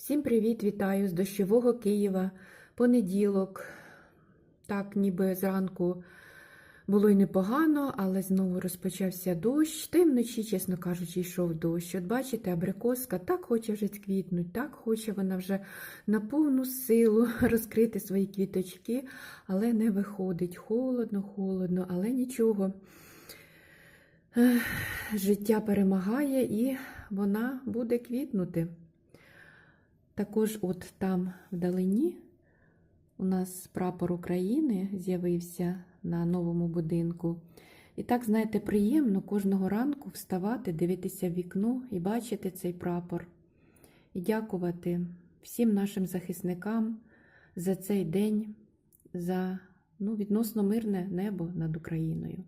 Всім привіт, вітаю з дощового Києва. Понеділок. Так, ніби зранку було й непогано, але знову розпочався дощ. Та й вночі, чесно кажучи, йшов дощ. От бачите, абрикоска так хоче вже сквітнуть, так хоче вона вже на повну силу розкрити свої квіточки, але не виходить. Холодно, холодно, але нічого. Життя перемагає і вона буде квітнути. Також от там вдалині у нас прапор України з'явився на новому будинку. І так, знаєте, приємно кожного ранку вставати, дивитися в вікно і бачити цей прапор. І дякувати всім нашим захисникам за цей день, за ну, відносно мирне небо над Україною.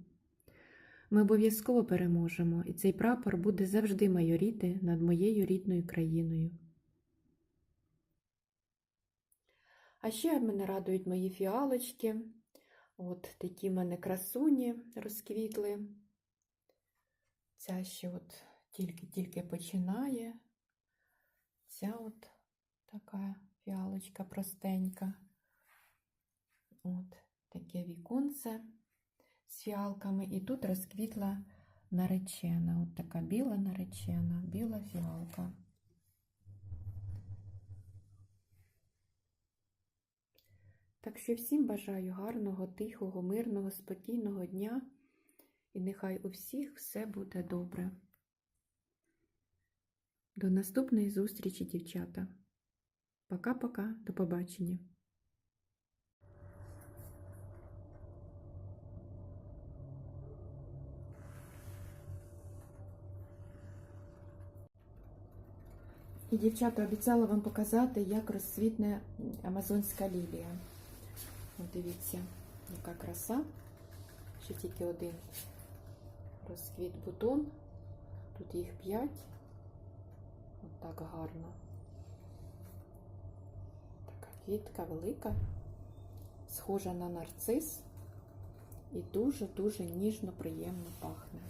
Ми обов'язково переможемо, і цей прапор буде завжди майоріти над моєю рідною країною. А ще мене радують мої фіалочки. От такі в мене красуні розквітли. Ця ще от тільки-тільки починає. Ця от така фіалочка простенька. От таке віконце з фіалками. І тут розквітла наречена. От така біла наречена, біла фіалка. Так що всім бажаю гарного, тихого, мирного, спокійного дня, і нехай у всіх все буде добре. До наступної зустрічі, дівчата. Пока-пока, до побачення. І, дівчата, обіцяла вам показати, як розцвітне амазонська лілія. От дивіться, яка краса. Ще тільки один розквіт бутон. Тут їх п'ять. От так гарно. Така квітка велика, схожа на нарцис і дуже-дуже ніжно, приємно пахне.